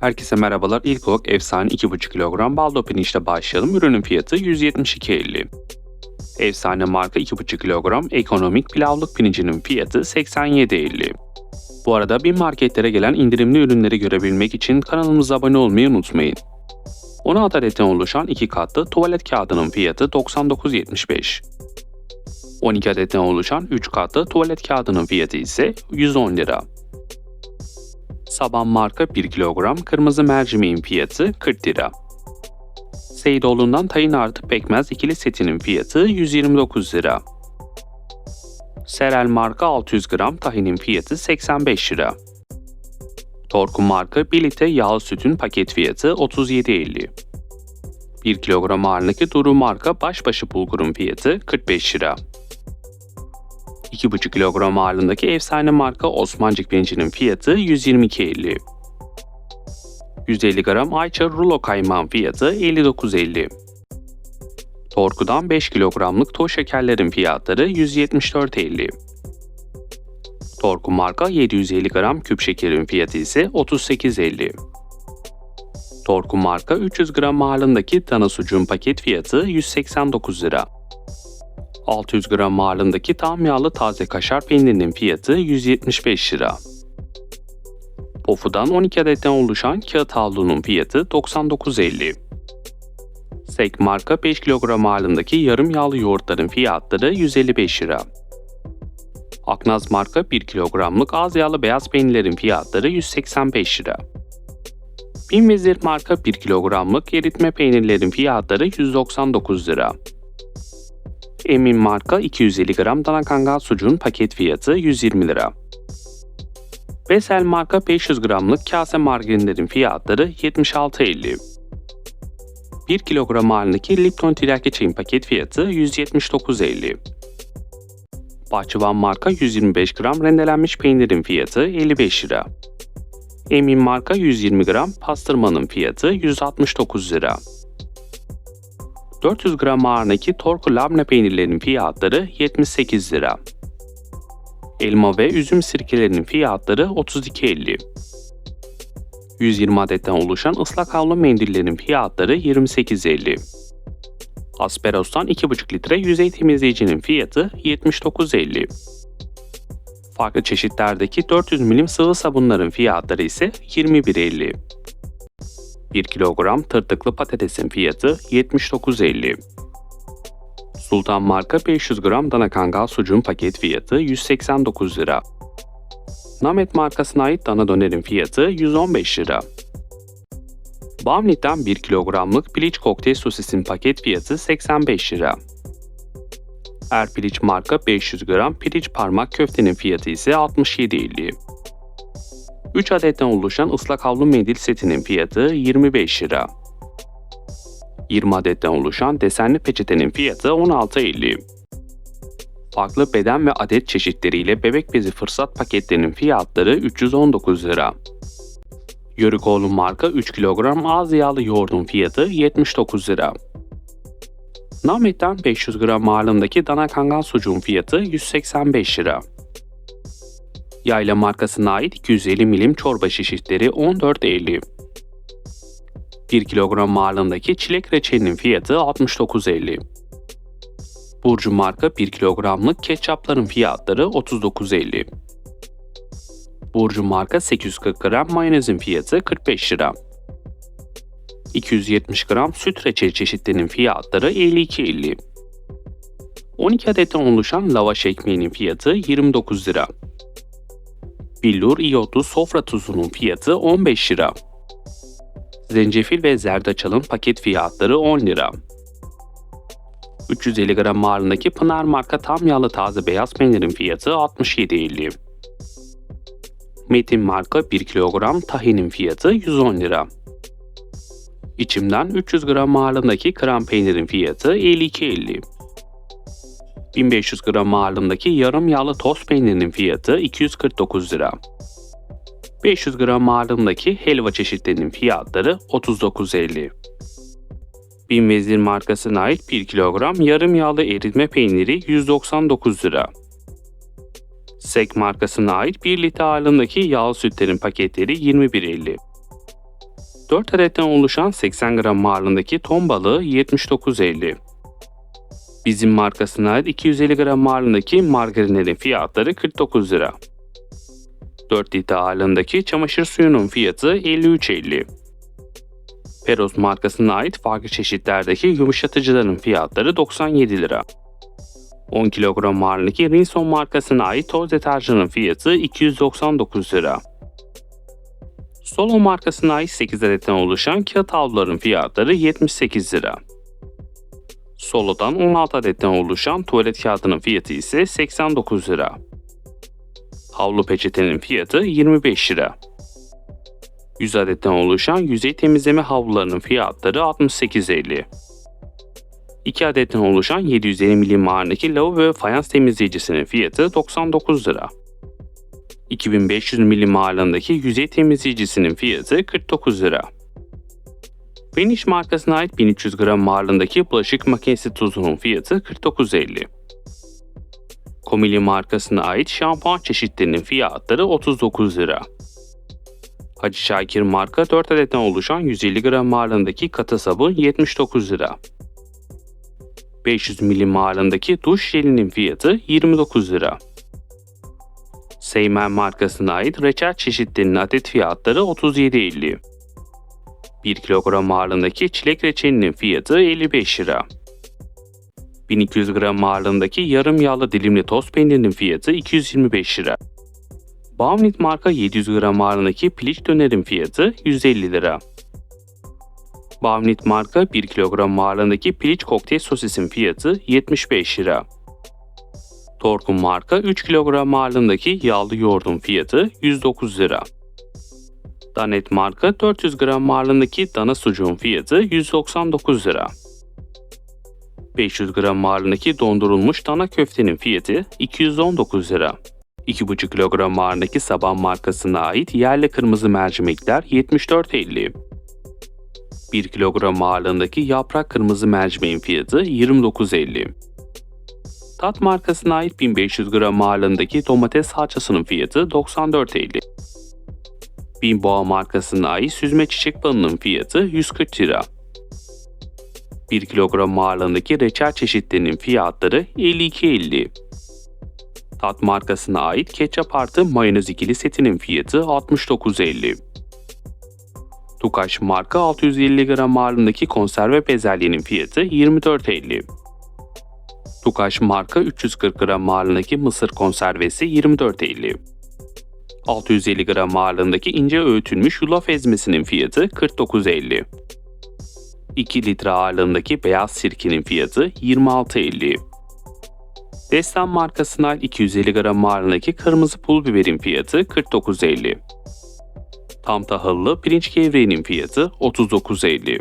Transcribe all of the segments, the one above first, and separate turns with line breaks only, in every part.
Herkese merhabalar. İlk olarak efsane 2,5 kilogram baldo pirinçle başlayalım. Ürünün fiyatı 172.50. Efsane marka 2,5 kilogram ekonomik pilavlık pirincinin fiyatı 87.50. Bu arada bir marketlere gelen indirimli ürünleri görebilmek için kanalımıza abone olmayı unutmayın. 16 adetten oluşan 2 katlı tuvalet kağıdının fiyatı 99.75. 12 adetten oluşan 3 katlı tuvalet kağıdının fiyatı ise 110 lira. Saban marka 1 kilogram kırmızı mercimeğin fiyatı 40 lira. Seydoğlu'ndan tayin artı pekmez ikili setinin fiyatı 129 lira. Serel marka 600 gram tahinin fiyatı 85 lira. Torku marka 1 litre yağlı sütün paket fiyatı 37.50. 1 kilogram ağırlıklı Duru marka başbaşı bulgurun fiyatı 45 lira. 2,5 kilogram ağırlığındaki efsane marka Osmancık pirincinin fiyatı 122.50. 150 gram Ayça rulo kaymağın fiyatı 59.50. Torku'dan 5 kilogramlık toz şekerlerin fiyatları 174.50. Torku marka 750 gram küp şekerin fiyatı ise 38.50. Torku marka 300 gram ağırlığındaki dana sucuğun paket fiyatı 189 lira. 600 gram ağırlığındaki tam yağlı taze kaşar peynirinin fiyatı 175 lira. Pofu'dan 12 adetten oluşan kağıt havlunun fiyatı 99.50. Sek marka 5 kilogram ağırlığındaki yarım yağlı yoğurtların fiyatları 155 lira. Aknaz marka 1 kilogramlık az yağlı beyaz peynirlerin fiyatları 185 lira. Bin Vezir marka 1 kilogramlık eritme peynirlerin fiyatları 199 lira. Emin marka 250 gram dana kangal sucuğun paket fiyatı 120 lira. Besel marka 500 gramlık kase margarinlerin fiyatları 76.50. 1 kilogram ağırlığındaki Lipton tiryaki çayın paket fiyatı 179.50. Bahçıvan marka 125 gram rendelenmiş peynirin fiyatı 55 lira. Emin marka 120 gram pastırmanın fiyatı 169 lira. 400 gram ağırlığındaki Torku labne peynirlerinin fiyatları 78 lira. Elma ve üzüm sirkelerinin fiyatları 32.50. 120 adetten oluşan ıslak havlu mendillerin fiyatları 28.50. Asperos'tan 2,5 litre yüzey temizleyicinin fiyatı 79.50. Farklı çeşitlerdeki 400 milim sıvı sabunların fiyatları ise 21.50. 1 kilogram tırtıklı patatesin fiyatı 79.50. Sultan marka 500 gram dana kangal sucuğun paket fiyatı 189 lira. Namet markasına ait dana dönerin fiyatı 115 lira. Bamlit'ten 1 kilogramlık piliç kokteyl sosisin paket fiyatı 85 lira. Erpiliç marka 500 gram piliç parmak köftenin fiyatı ise 67.50. 3 adetten oluşan ıslak havlu mendil setinin fiyatı 25 lira. 20 adetten oluşan desenli peçetenin fiyatı 16.50. Farklı beden ve adet çeşitleriyle bebek bezi fırsat paketlerinin fiyatları 319 lira. Yörükoğlu marka 3 kilogram az yağlı yoğurdun fiyatı 79 lira. Namet'ten 500 gram ağırlığındaki dana kangal sucuğun fiyatı 185 lira. Yayla markasına ait 250 milim çorba şişitleri 14.50. 1 kilogram ağırlığındaki çilek reçelinin fiyatı 69.50. Burcu marka 1 kilogramlık ketçapların fiyatları 39.50. Burcu marka 840 gram mayonezin fiyatı 45 lira. 270 gram süt reçel çeşitlerinin fiyatları 52.50. 12 adetten oluşan lavaş ekmeğinin fiyatı 29 lira. Billur iyotlu sofra tuzunun fiyatı 15 lira. Zencefil ve zerdeçalın paket fiyatları 10 lira. 350 gram ağırlığındaki Pınar marka tam yağlı taze beyaz peynirin fiyatı 67.50. Metin marka 1 kilogram tahinin fiyatı 110 lira. İçimden 300 gram ağırlığındaki krem peynirin fiyatı 52.50. 1500 gram ağırlığındaki yarım yağlı toz peynirinin fiyatı 249 lira. 500 gram ağırlığındaki helva çeşitlerinin fiyatları 39.50. Bin Vezir markasına ait 1 kilogram yarım yağlı eritme peyniri 199 lira. Sek markasına ait 1 litre ağırlığındaki yağlı sütlerin paketleri 21.50. 4 adetten oluşan 80 gram ağırlığındaki ton balığı 79.50. Bizim markasına ait 250 gram ağırlığındaki margarinlerin fiyatları 49 lira. 4 litre ağırlığındaki çamaşır suyunun fiyatı 53.50. Peros markasına ait farklı çeşitlerdeki yumuşatıcıların fiyatları 97 lira. 10 kilogram ağırlığındaki Rinson markasına ait toz deterjanın fiyatı 299 lira. Solo markasına ait 8 adetten oluşan kağıt havluların fiyatları 78 lira. Solo'dan 16 adetten oluşan tuvalet kağıdının fiyatı ise 89 lira. Havlu peçetenin fiyatı 25 lira. 100 adetten oluşan yüzey temizleme havlularının fiyatları 68.50. 2 adetten oluşan 750 milim ağırlığındaki lavabo ve fayans temizleyicisinin fiyatı 99 lira. 2500 milim ağırlığındaki yüzey temizleyicisinin fiyatı 49 lira. Finish markasına ait 1300 gram ağırlığındaki bulaşık makinesi tuzunun fiyatı 49.50. Komili markasına ait şampuan çeşitlerinin fiyatları 39 lira. Hacı Şakir marka 4 adetten oluşan 150 gram ağırlığındaki katı sabun 79 lira. 500 milim ağırlığındaki duş jelinin fiyatı 29 lira. Seymen markasına ait reçel çeşitlerinin adet fiyatları 37.50. 1 kilogram ağırlığındaki çilek reçelinin fiyatı 55 lira. 1200 gram ağırlığındaki yarım yağlı dilimli toz peynirinin fiyatı 225 lira. Bavnit marka 700 gram ağırlığındaki piliç dönerin fiyatı 150 lira. Bavnit marka 1 kilogram ağırlığındaki piliç kokteyl sosisin fiyatı 75 lira. Torkun marka 3 kilogram ağırlığındaki yağlı yoğurdun fiyatı 109 lira. Danet marka 400 gram ağırlığındaki dana sucuğun fiyatı 199 lira. 500 gram ağırlığındaki dondurulmuş dana köftenin fiyatı 219 lira. 2,5 kilogram ağırlığındaki Saban markasına ait yerli kırmızı mercimekler 74.50. 1 kilogram ağırlığındaki yaprak kırmızı mercimeğin fiyatı 29.50. Tat markasına ait 1500 gram ağırlığındaki domates salçasının fiyatı 94.50. Bimboğa markasına ait süzme çiçek balının fiyatı 140 lira. 1 kilogram ağırlığındaki reçel çeşitlerinin fiyatları 52.50. Tat markasına ait ketçap artı mayonez ikili setinin fiyatı 69.50. Tukaş marka 650 gram ağırlığındaki konserve bezelyenin fiyatı 24.50. Tukaş marka 340 gram ağırlığındaki mısır konservesi 24.50. 650 gram ağırlığındaki ince öğütülmüş yulaf ezmesinin fiyatı 49.50. 2 litre ağırlığındaki beyaz sirkenin fiyatı 26.50. Destan markasına ait 250 gram ağırlığındaki kırmızı pul biberin fiyatı 49.50. Tam tahıllı pirinç gevreğinin fiyatı 39.50.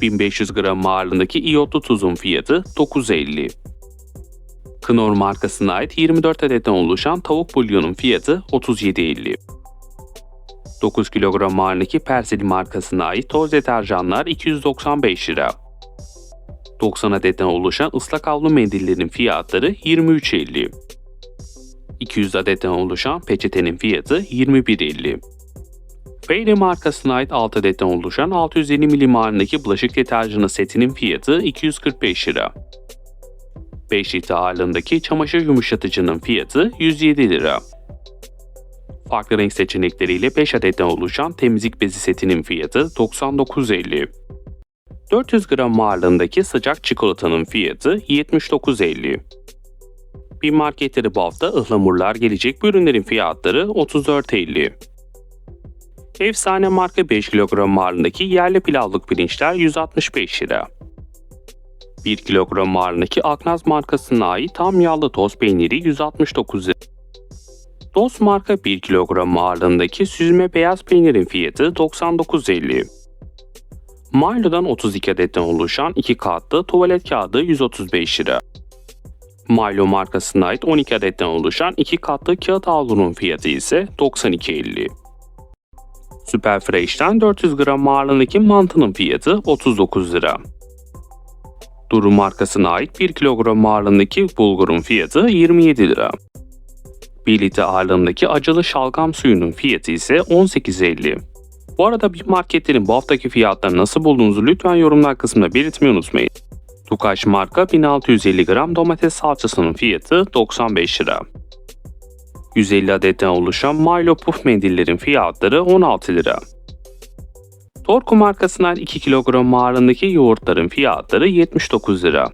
1500 gram ağırlığındaki iyotlu tuzun fiyatı 9.50. Knorr markasına ait 24 adetten oluşan tavuk bulyonun fiyatı 37.50. 9 kilogram ağırlığındaki Persili markasına ait toz deterjanlar 295 lira. 90 adetten oluşan ıslak havlu mendillerin fiyatları 23.50. 200 adetten oluşan peçetenin fiyatı 21.50. Fairy markasına ait 6 adetten oluşan 650 milim ağırlığındaki bulaşık deterjanı setinin fiyatı 245 lira. 5 litre ağırlığındaki çamaşır yumuşatıcının fiyatı 107 lira. Farklı renk seçenekleriyle 5 adetten oluşan temizlik bezi setinin fiyatı 99.50. 400 gram ağırlığındaki sıcak çikolatanın fiyatı 79.50. Bir marketleri bu hafta ıhlamurlar gelecek bu ürünlerin fiyatları 34.50. Efsane marka 5 kilogram ağırlığındaki yerli pilavlık pirinçler 165 lira. 1 kilogram ağırlığındaki Aknaz markasına ait tam yağlı toz peyniri 169 lira. Dost marka 1 kilogram ağırlığındaki süzme beyaz peynirin fiyatı 99.50. Milo'dan 32 adetten oluşan 2 katlı tuvalet kağıdı 135 lira. Milo markasına ait 12 adetten oluşan 2 katlı kağıt havlunun fiyatı ise 92.50. Super Fresh'ten 400 gram ağırlığındaki mantının fiyatı 39 lira. Duru markasına ait 1 kilogram ağırlığındaki bulgurun fiyatı 27 lira. 1 litre ağırlığındaki acılı şalgam suyunun fiyatı ise 18.50. Bu arada bir marketlerin bu haftaki fiyatlarını nasıl bulduğunuzu lütfen yorumlar kısmında belirtmeyi unutmayın. Tukaş marka 1650 gram domates salçasının fiyatı 95 lira. 150 adetten oluşan Milo Puff mendillerin fiyatları 16 lira. Torku markasından 2 kilogram ağırlığındaki yoğurtların fiyatları 79 lira.